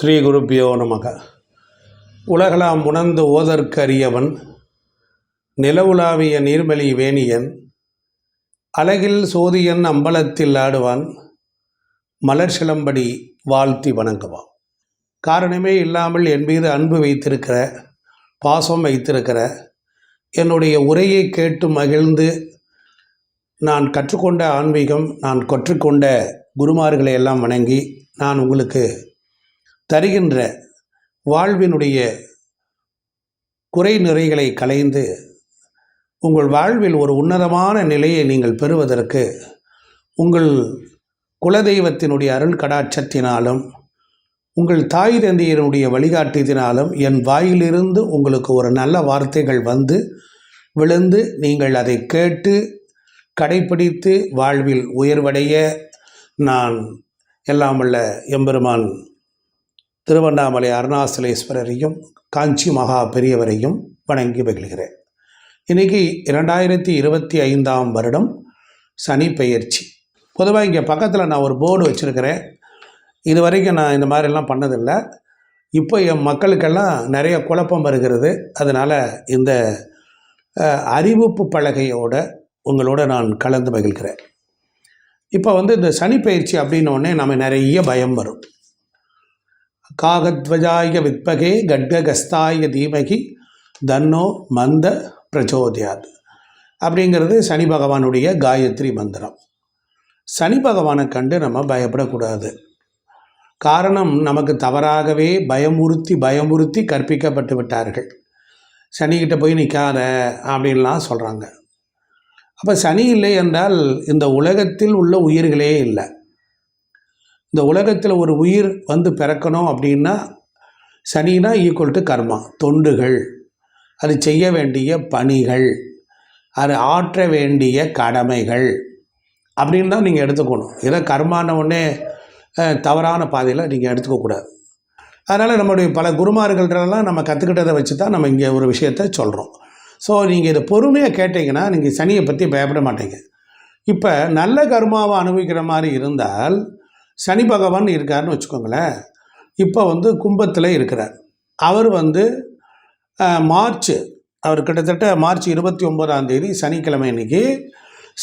ஸ்ரீ குருப்பியோ நமக. உலகலாம் உணர்ந்து ஓதற்கரியவன் நிலவுலாவிய நீர்மலி வேணியன் அழகில் சோதியன் அம்பலத்தில் ஆடுவான் மலர் சிலம்படி வாழ்த்தி வணங்குவான். காரணமே இல்லாமல் என் மீது அன்பு வைத்திருக்கிற பாசம் வைத்திருக்கிற என்னுடைய உரையை கேட்டு மகிழ்ந்து நான் கற்றுக்கொண்ட ஆன்மீகம் நான் கற்றுக்கொண்ட குருமார்களை எல்லாம் வணங்கி நான் உங்களுக்கு தருகின்ற வாழ்வினுடைய குறை நிறைகளை களைந்து உங்கள் வாழ்வில் ஒரு உன்னதமான நிலையை நீங்கள் பெறுவதற்கு உங்கள் குலதெய்வத்தினுடைய அருள் கடாட்சத்தினாலும் உங்கள் தாய் தந்தையினுடைய வழிகாட்டியதினாலும் என் வாயிலிருந்து உங்களுக்கு ஒரு நல்ல வார்த்தைகள் வந்து விழுந்து நீங்கள் அதை கேட்டு கடைப்பிடித்து வாழ்வில் உயர்வடைய நான் எல்லாம் வல்ல எம்பெருமான் திருவண்ணாமலை அருணாசலேஸ்வரரையும் காஞ்சி மகா பெரியவரையும் வணங்கி மகிழ்கிறேன். இன்னைக்கு இரண்டாயிரத்தி இருபத்தி ஐந்தாம் வருடம் சனி பெயர்ச்சி. பொதுவாக இங்கே பக்கத்தில் நான் ஒரு போர்டு வச்சுருக்கிறேன். இது வரைக்கும் நான் இந்த மாதிரிலாம் பண்ணதில்லை. இப்போ என் மக்களுக்கெல்லாம் நிறைய குழப்பம் வருகிறது. அதனால் இந்த அறிவிப்பு பலகையோட உங்களோட நான் கலந்து மகிழ்கிறேன். இப்போ வந்து இந்த சனி பயிற்சி அப்படின்னோடனே நம்ம நிறைய பயம் வரும். காகத்வஜாய வித்பகே கட்ககஸ்தாய தீமகி தன்னோ மந்த பிரச்சோதயாத். அப்படிங்கிறது சனி பகவானுடைய காயத்ரி மந்திரம். சனி பகவானை கண்டு நம்ம பயப்படக்கூடாது. காரணம் நமக்கு தவறாகவே பயமுறுத்தி பயமுறுத்தி கற்பிக்கப்பட்டு விட்டார்கள். சனிக்கிட்ட போய் நிற்காத அப்படின்லாம் சொல்கிறாங்க அப்போ சனி இல்லை என்றால் இந்த உலகத்தில் உள்ள உயிர்களே இல்லை. இந்த உலகத்தில் ஒரு உயிர் வந்து பிறக்கணும் அப்படின்னா சனினா ஈக்குவல் டு கர்மா தொண்டுகள். அது செய்ய வேண்டிய பணிகள். அது ஆற்ற வேண்டிய கடமைகள். அப்படின்னு தான் நீங்கள் எடுத்துக்கணும். இதை கர்மான உடனே தவறான பாதையில் நீங்கள் எடுத்துக்கக்கூடாது அதனால் நம்மளுடைய பல குருமார்கள்ட்டெல்லாம் நம்ம கற்றுக்கிட்டதை வச்சு தான் நம்ம இங்கே ஒரு விஷயத்த சொல்கிறோம் ஸோ நீங்கள் இதை பொறுமையாக கேட்டிங்கன்னா நீங்கள் சனியை பற்றி பயப்பட மாட்டீங்க. இப்போ நல்ல கர்மாவை அனுபவிக்கிற மாதிரி இருந்தால் சனி பகவான் இருக்காருன்னு வச்சுக்கோங்களேன். இப்போ வந்து கும்பத்தில் இருக்கிறார். அவர் வந்து மார்ச் அவர் கிட்டத்தட்ட மார்ச் இருபத்தி ஒம்பதாம் தேதி சனிக்கிழமை இன்னைக்கு.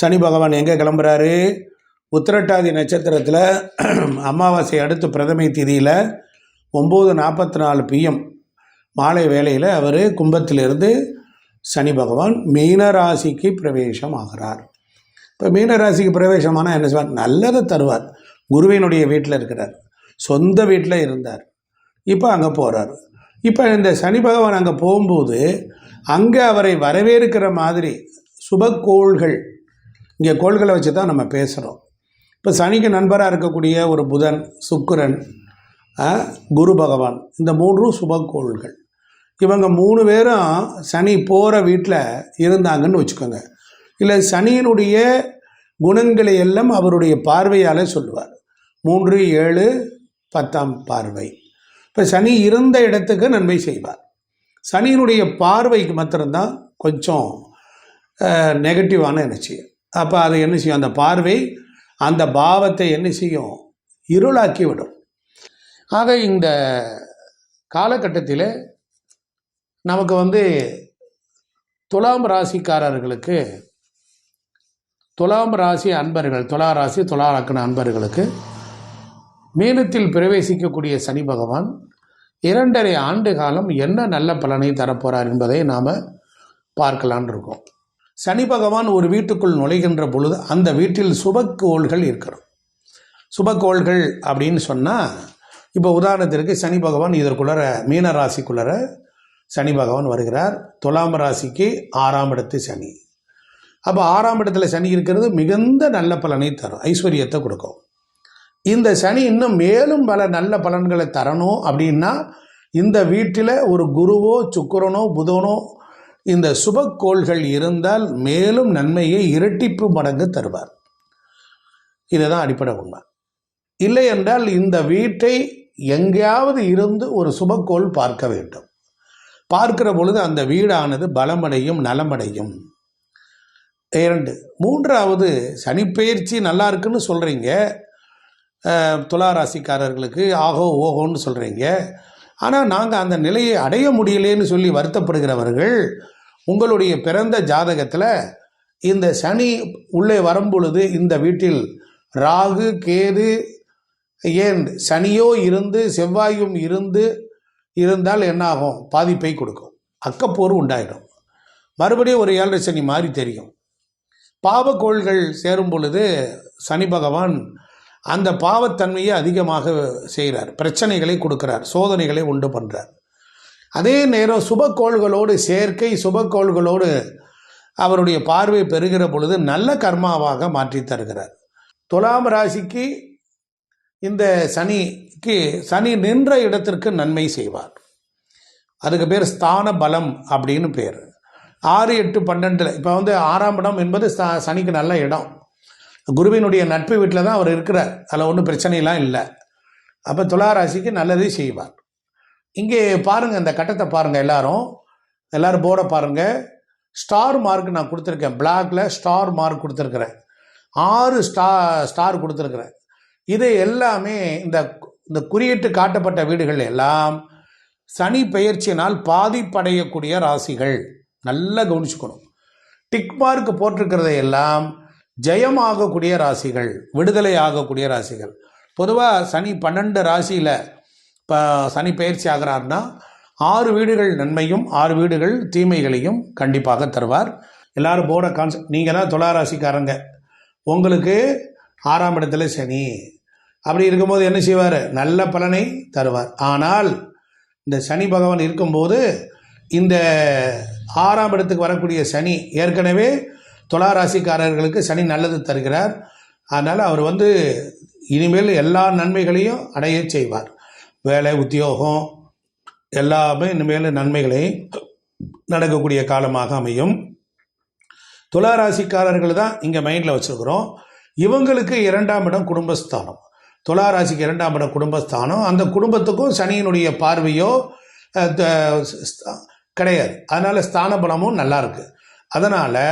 சனி பகவான் எங்கே கிளம்புறாரு? உத்திரட்டாதி நட்சத்திரத்தில் அமாவாசை அடுத்து பிரதமை திதியில் ஒம்பது நாற்பத்தி நாலு பிஎம் மாலை வேளையில் அவர் கும்பத்திலிருந்து சனி பகவான் மீனராசிக்கு பிரவேசம் ஆகிறார் இப்போ மீனராசிக்கு பிரவேசமானால் என்ன செய்வார் நல்லதை தருவார். குருவினுடைய வீட்டில் இருக்கிறார். சொந்த வீட்டில் இருந்தார். இப்போ அங்கே போகிறார் இப்போ இந்த சனி பகவான் அங்கே போகும்போது அங்கே அவரை வரவேற்கிற மாதிரி சுபக்கோள்கள் இங்கே கோள்களை வச்சு தான் நம்ம பேசுகிறோம். இப்போ சனிக்கு நண்பராக இருக்கக்கூடிய ஒரு புதன் சுக்கிரன் குரு பகவான் இந்த மூன்றும் சுபக்கோள்கள் இவங்க மூணு பேரும் சனி போகிற வீட்டில் இருந்தாங்கன்னு வச்சுக்கோங்க. இல்லை சனியினுடைய குணங்களை எல்லாம் அவருடைய பார்வையால் சொல்லுவார். மூன்று ஏழு பத்தாம் பார்வை. இப்போ சனி இருந்த இடத்துக்கு நன்மை செய்வார். சனியினுடைய பார்வைக்கு மாத்திரம்தான் கொஞ்சம் நெகட்டிவான எனர்ஜி அப்போ அதை என்ன செய்யும்? அந்த பார்வை அந்த பாவத்தை என்ன செய்யும்? இருளாக்கி விடும் ஆக இந்த காலகட்டத்தில் நமக்கு வந்து துலாம் ராசிக்காரர்களுக்கு துலாம் ராசி அன்பர்கள் துலா ராசி துலா லக்கண அன்பர்களுக்கு மீனத்தில் பிரவேசிக்கக்கூடிய சனி பகவான் இரண்டரை ஆண்டு காலம் என்ன நல்ல பலனை தரப்போகிறார் என்பதை நாம் பார்க்கலான் இருக்கோம். சனி பகவான் ஒரு வீட்டுக்குள் நுழைகின்ற பொழுது அந்த வீட்டில் சுபக்கோள்கள் இருக்கிறோம். சுபக்கோள்கள் அப்படின்னு சொன்னால் இப்போ உதாரணத்திற்கு சனி பகவான் இதற்குள்ளர மீன ராசிக்குள்ளர சனி பகவான் வருகிறார். துலாம் ராசிக்கு ஆறாம் இடத்து சனி. அப்போ ஆறாம் இடத்துல சனி இருக்கிறது மிகுந்த நல்ல பலனை தரும். ஐஸ்வர்யத்தை கொடுக்கும். இந்த சனி இன்னும் மேலும் பல நல்ல பலன்களை தரணும் அப்படின்னா இந்த வீட்டில் ஒரு குருவோ சுக்கிரனோ புதனோ இந்த சுபக்கோள்கள் இருந்தால் மேலும் நன்மையை இரட்டிப்பு மடங்கு தருவார். இதுதான் அடிப்படை உண்மை. இல்லை என்றால் இந்த வீட்டை எங்கேயாவது இருந்து ஒரு சுபக்கோள் பார்க்க வேண்டும். பார்க்கிற பொழுது அந்த வீடானது பலமடையும் நலமடையும். இரண்டு. மூன்றாவது சனிப்பெயர்ச்சி நல்லா இருக்குன்னு சொல்கிறீங்க துலா ராசிக்காரர்களுக்கு ஆகோ ஓகோன்னு சொல்கிறீங்க ஆனால் நாங்கள் அந்த நிலையை அடைய முடியலேன்னு சொல்லி வருத்தப்படுகிறவர்கள் உங்களுடைய பிறந்த ஜாதகத்தில் இந்த சனி உள்ளே வரும்பொழுது இந்த வீட்டில் ராகு கேது ஏன் சனியோ இருந்து செவ்வாயும் இருந்து இருந்தால் என்னாகும்? பாதிப்பை கொடுக்கும். அக்கப்போர் உண்டாயிடும். மறுபடியும் ஒரு ஏழரை சனி மாதிரி தெரியும். பாவக்கோள்கள் சேரும் பொழுது சனி பகவான் அந்த பாவத்தன்மையை அதிகமாக செய்கிறார். பிரச்சனைகளை கொடுக்கிறார். சோதனைகளை உண்டு பண்ணுறார் அதே நேரம் சுபக்கோள்களோடு சேர்க்கை சுபக்கோள்களோடு அவருடைய பார்வை பெறுகிற பொழுது நல்ல கர்மாவாக மாற்றி தருகிறார். துலாம் ராசிக்கு இந்த சனிக்கு சனி நின்ற இடத்திற்கு நன்மை செய்வார். அதுக்கு பேர் ஸ்தான பலம் அப்படின்னு பேர். ஆறு எட்டு பன்னெண்டில். இப்போ வந்து ஆறாம் இடம் என்பது ச- சனிக்கு நல்ல இடம். குருவினுடைய நட்பு வீட்டில் தான் அவர் இருக்கிறார். அதில் ஒன்றும் பிரச்சனையெல்லாம் இல்லை. அப்போ துளாராசிக்கு நல்லதே செய்வார். இங்கே பாருங்கள் இந்த கட்டத்தை பாருங்கள் எல்லாரும். எல்லாரும் போர்டை பாருங்கள் ஸ்டார் மார்க் நான் கொடுத்துருக்கேன். பிளாக்ல ஸ்டார் மார்க் கொடுத்துருக்குறேன். ஆறு ஸ்டா ஸ்டார் கொடுத்துருக்குறேன். இது எல்லாமே இந்த இந்த குறியிட்டு காட்டப்பட்ட வீடுகள் எல்லாம் சனி பெயர்ச்சியினால் பாதிப்படையக்கூடிய ராசிகள். நல்லா கவனிச்சுக்கணும். டிக் மார்க் போட்டிருக்கிறதை எல்லாம் ஜெயமாகக்கூடிய ராசிகள் விடுதலை ஆகக்கூடிய ராசிகள். பொதுவாக சனி பன்னெண்டு ராசியில் இப்போ சனி பயிற்சி ஆகிறார்னா ஆறு வீடுகள் நன்மையும் ஆறு வீடுகள் தீமைகளையும் கண்டிப்பாக தருவார். எல்லாரும் போட கான்செப்ட் நீங்கள் தான் துளாராசிக்காரங்க உங்களுக்கு ஆறாம் இடத்துல சனி. அப்படி இருக்கும்போது என்ன செய்வார்? நல்ல பலனை தருவார். ஆனால் இந்த சனி பகவான் இருக்கும்போது இந்த ஆறாம் இடத்துக்கு வரக்கூடிய சனி ஏற்கனவே துலா ராசிக்காரர்களுக்கு சனி நல்லது தருகிறார். அதனால் அவர் வந்து இனிமேல் எல்லா நன்மைகளையும் அடைய செய்வார். வேலை உத்தியோகம் எல்லாமே இனிமேல் நன்மைகளை நடக்கக்கூடிய காலமாக அமையும். துளாராசிக்காரர்கள் தான் இங்கே மைண்டில் வச்சுருக்குறோம். இவங்களுக்கு இரண்டாம் இடம் குடும்பஸ்தானம். துளாராசிக்கு இரண்டாம் இடம் குடும்பஸ்தானம். அந்த குடும்பத்துக்கும் சனியினுடைய பார்வையோ த- கிடையாது. அதனால் ஸ்தான பலமும் நல்லா இருக்கு அதனால்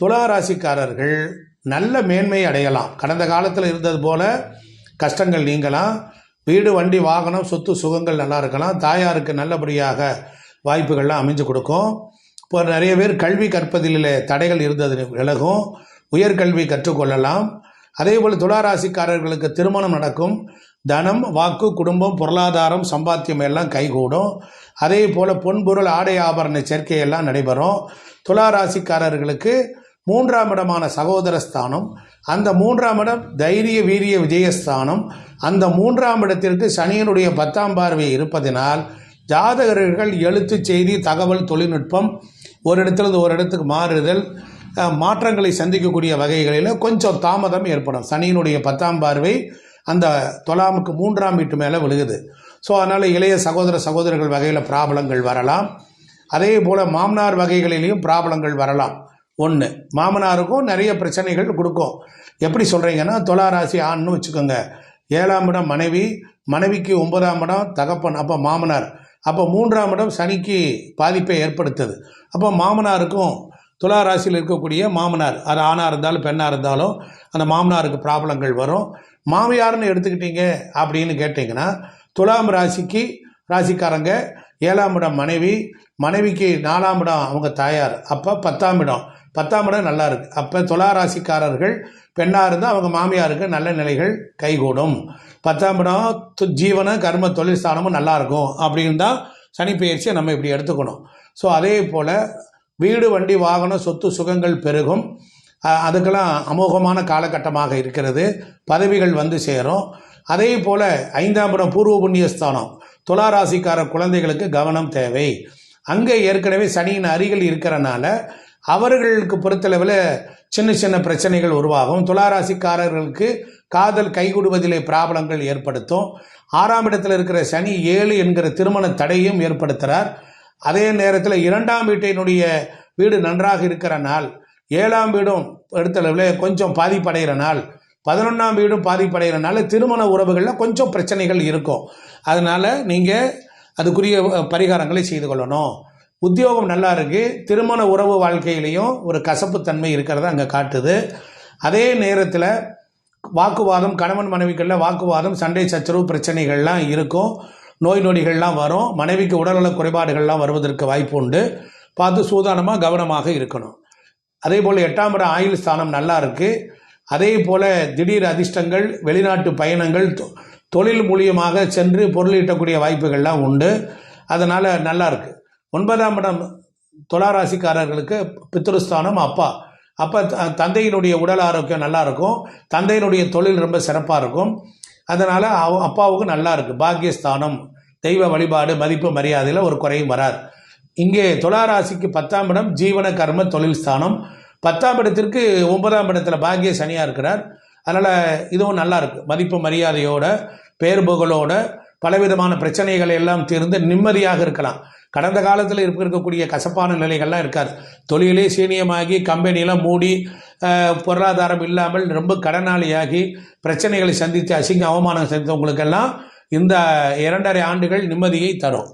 துளாராசிக்காரர்கள் நல்ல மேன்மை அடையலாம். கடந்த காலத்தில் இருந்தது போல கஷ்டங்கள் நீங்கலாம். வீடு வண்டி வாகனம் சொத்து சுகங்கள் நல்லா இருக்கலாம். தாயாருக்கு நல்லபடியாக வாய்ப்புகள்லாம் அமைஞ்சு கொடுக்கும். இப்போ நிறைய பேர் கல்வி கற்பதில் தடைகள் இருந்தது விலகும். உயர்கல்வி கற்றுக்கொள்ளலாம். அதே போல் துளாராசிக்காரர்களுக்கு திருமணம் நடக்கும். தனம் வாக்கு குடும்பம் பொருளாதாரம் சம்பாத்தியம் எல்லாம் கைகூடும். அதே போல் பொன்பொருள் ஆடை ஆபரண சேர்க்கையெல்லாம் நடைபெறும். துலா ராசிக்காரர்களுக்கு மூன்றாம் இடமான சகோதர ஸ்தானம். அந்த மூன்றாம் இடம் தைரிய வீரிய விஜயஸ்தானம். அந்த மூன்றாம் இடத்திற்கு சனியனுடைய பத்தாம் பார்வை இருப்பதினால் ஜாதகர்கள் எழுத்து செய்தி தகவல் தொழில்நுட்பம் ஒரு இடத்துலேருந்து ஒரு இடத்துக்கு மாறுதல் மாற்றங்களை சந்திக்கக்கூடிய வகைகளில் கொஞ்சம் தாமதம் ஏற்படும். சனியினுடைய பத்தாம் பார்வை அந்த தொலாமுக்கு மூன்றாம் வீட்டு மேலே விழுகுது. ஸோ அதனால் இளைய சகோதர சகோதரர்கள் வகையில் ப்ராப்ளங்கள் வரலாம். அதே போல் மாமனார் வகைகளிலையும் ப்ராப்ளங்கள் வரலாம். ஒன்று மாமனாருக்கும் நிறைய பிரச்சனைகள் கொடுக்கும். எப்படி சொல்கிறீங்கன்னா துளாராசி ஆண்னு வச்சுக்கோங்க. ஏழாம் இடம் மனைவி மனைவிக்கு ஒன்பதாம் இடம் தகப்பன் அப்போ மாமனார். அப்போ மூன்றாம் இடம் சனிக்கு பாதிப்பை ஏற்படுத்துது. அப்போ மாமனாருக்கும் துலா ராசியில் இருக்கக்கூடிய மாமனார் அது ஆணாக இருந்தாலும் பெண்ணாக இருந்தாலும் அந்த மாமனாருக்கு ப்ராப்ளங்கள் வரும். மாமியார்னு எடுத்துக்கிட்டீங்க அப்படின்னு கேட்டிங்கன்னா துலாம் ராசிக்கு ராசிக்காரங்க ஏழாம் இடம் மனைவி மனைவிக்கு நாலாம் இடம் அவங்க தாயார். அப்போ பத்தாம் இடம். பத்தாம் இடம் நல்லா இருக்குது அப்போ துலா ராசிக்காரர்கள் பெண்ணாக இருந்தால் அவங்க மாமியாருக்கு நல்ல நிலைகள் கைகூடும். பத்தாம் இடம் து- ஜீவன கர்ம தொழில் ஸ்தானமும் அப்படின்னு தான் சனி பயிற்சியை நம்ம இப்படி எடுத்துக்கணும். ஸோ அதே போல் வீடு வண்டி வாகனம் சொத்து சுகங்கள் பெருகும். அதுக்கெல்லாம் அமோகமான காலகட்டமாக இருக்கிறது. பதவிகள் வந்து சேரும். அதே போல் ஐந்தாம் இடம் பூர்வ புண்ணியஸ்தானம். துளாராசிக்கார குழந்தைகளுக்கு கவனம் தேவை. அங்கே ஏற்கனவே சனியின் அருகில் இருக்கிறனால அவர்களுக்கு பொறுத்தளவில் சின்ன சின்ன பிரச்சனைகள் உருவாகும். துளாராசிக்காரர்களுக்கு காதல் கைகூடுவதிலே பிராபலங்கள் ஏற்படுத்தும். ஆறாம் இடத்தில் இருக்கிற சனி ஏழு என்கிற திருமண தடையும் ஏற்படுத்துகிறார் அதே நேரத்தில் இரண்டாம் வீட்டினுடைய வீடு நன்றாக இருக்கிற நாள் ஏழாம் வீடும் எடுத்தளவில் கொஞ்சம் பாதிப்படைகிற நாள். பதினொன்றாம் வீடும் பாதிப்படைகிறனால திருமண உறவுகளில் கொஞ்சம் பிரச்சனைகள் இருக்கும். அதனால் நீங்கள் அதுக்குரிய பரிகாரங்களை செய்து கொள்ளணும். உத்தியோகம் நல்லா இருக்குது திருமண உறவு வாழ்க்கையிலையும் ஒரு கசப்புத்தன்மை இருக்கிறத அங்கே காட்டுது. அதே நேரத்தில் வாக்குவாதம் கணவன் மனைவிகளில் வாக்குவாதம் சண்டை சச்சரவு பிரச்சனைகள்லாம் இருக்கும். நோய் நொடிகள்லாம் வரும். மனைவிக்கு உடல்நல குறைபாடுகள்லாம் வருவதற்கு வாய்ப்பு உண்டு. பார்த்து சூதானமாக கவனமாக இருக்கணும். அதே போல் எட்டாம் இடம் ஆயுள் ஸ்தானம் நல்லா இருக்குது அதே போல் திடீர் அதிர்ஷ்டங்கள் வெளிநாட்டு பயணங்கள் தொ- தொழில் மூலியமாக சென்று பொருளீட்டக்கூடிய வாய்ப்புகள்லாம் உண்டு. அதனால் நல்லா இருக்கு. ஒன்பதாம் இடம் துளாராசிக்காரர்களுக்கு பித்ருஸ்தானம் அப்பா. அப்போ த- தந்தையினுடைய உடல் ஆரோக்கியம் நல்லா இருக்கும். தந்தையினுடைய தொழில் ரொம்ப சிறப்பாக இருக்கும். அதனால் அவ அப்பாவுக்கு நல்லா இருக்குது பாக்கியஸ்தானம் தெய்வ வழிபாடு மதிப்பு மரியாதையில் ஒரு குறையும் வராது. இங்கே துளாராசிக்கு பத்தாம் இடம் ஜீவன கர்ம தொழில் ஸ்தானம். பத்தாம் இடத்திற்கு ஒன்பதாம் இடத்துல பாக்கிய சனியாக இருக்கிறார். அதனால் இதுவும் நல்லா இருக்கு. மதிப்பு மரியாதையோட பேர் புகழோட பலவிதமான பிரச்சனைகளை எல்லாம் தீர்ந்து நிம்மதியாக இருக்கலாம். கடந்த காலத்தில் இருக்க இருக்கக்கூடிய கசப்பான நிலைகள்லாம் இருக்காது. தொழிலே சீனியமாகி கம்பெனியெலாம் மூடி பொருளாதாரம் இல்லாமல் ரொம்ப கடனாளியாகி பிரச்சனைகளை சந்தித்து அசிங்க அவமானம் சந்தித்தவங்களுக்கெல்லாம் இந்த இரண்டரை ஆண்டுகள் நிம்மதியை தரும்.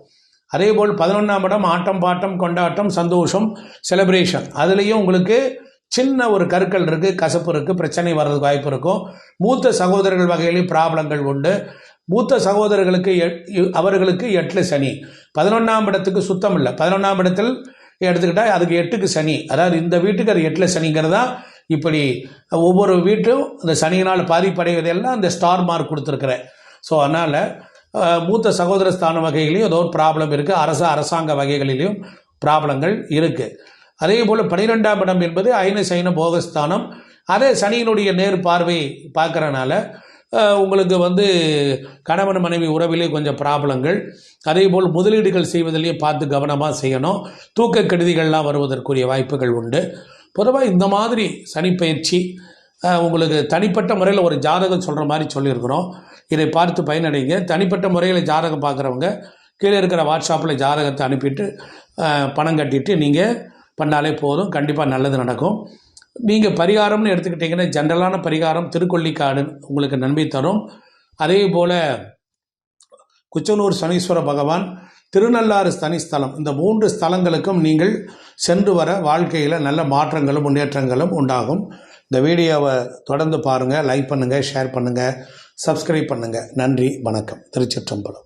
அதே போல் பதினொன்றாம் இடம் ஆட்டம் பாட்டம் கொண்டாட்டம் சந்தோஷம் செலிப்ரேஷன் அதுலேயும் உங்களுக்கு சின்ன ஒரு கருக்கள் இருக்குது கசப்பு இருக்குது பிரச்சனை வர்றதுக்கு வாய்ப்பு இருக்கும். மூத்த சகோதரர்கள் வகையிலேயும் ப்ராப்ளங்கள் உண்டு. மூத்த சகோதரர்களுக்கு எட்- அவர்களுக்கு எட்டு சனி. பதினொன்றாம் இடத்துக்கு சுத்தம் இல்லை. பதினொன்றாம் இடத்தில் எடுத்துக்கிட்டால் அதுக்கு எட்டுக்கு சனி. அதாவது இந்த வீட்டுக்கு அது எட்டில் சனிங்கிறதா இப்படி ஒவ்வொரு வீட்டும் இந்த சனியினால் பாதிப்படைவதெல்லாம் இந்த ஸ்டார் மார்க் கொடுத்துருக்குறேன். ஸோ அதனால் மூத்த சகோதர ஸ்தான வகைகளையும் ஏதோ ஒரு ப்ராப்ளம் இருக்குது அரச அரசாங்க வகைகளிலையும் ப்ராப்ளங்கள் இருக்குது அதே போல் பனிரெண்டாம் இடம் என்பது ஐன சைன போகஸ்தானம் அதே சனியினுடைய நேர் பார்வை பார்க்குறனால உங்களுக்கு வந்து கணவன் மனைவி உறவிலே கொஞ்சம் ப்ராப்ளங்கள் அதே போல் முதலீடுகள் செய்வதிலேயே பார்த்து கவனமாக செய்யணும். தூக்க கெடுதிகள்லாம் வருவதற்குரிய வாய்ப்புகள் உண்டு. பொதுவாக இந்த மாதிரி சனிப்பயிற்சி பயிற்சி உங்களுக்கு தனிப்பட்ட முறையில் ஒரு ஜாதகம் சொல்கிற மாதிரி சொல்லியிருக்கிறோம். இதை பார்த்து பயனடைங்க. தனிப்பட்ட முறையில் ஜாதகம் பார்க்குறவங்க கீழே இருக்கிற வாட்ஸ்அப்பில் ஜாதகத்தை அனுப்பிட்டு பணம் கட்டிட்டு நீங்கள் பண்ணாலே போதும். கண்டிப்பாக நல்லது நடக்கும். நீங்கள் பரிகாரம்னு எடுத்துக்கிட்டிங்கன்னா ஜென்ரலான பரிகாரம் திருக்கொள்ளிக்காடு உங்களுக்கு நன்மை தரும். அதே போல் குச்சனூர் சனீஸ்வர பகவான் திருநள்ளாறு தனிஸ்தலம் இந்த மூன்று ஸ்தலங்களுக்கும் நீங்கள் சென்று வர வாழ்க்கையில் நல்ல மாற்றங்களும் முன்னேற்றங்களும் உண்டாகும். இந்த வீடியோவை தொடர்ந்து பாருங்கள் லைக் பண்ணுங்கள் ஷேர் பண்ணுங்கள் சப்ஸ்கிரைப் பண்ணுங்கள் நன்றி வணக்கம். திருச்சிற்றம்பலம்.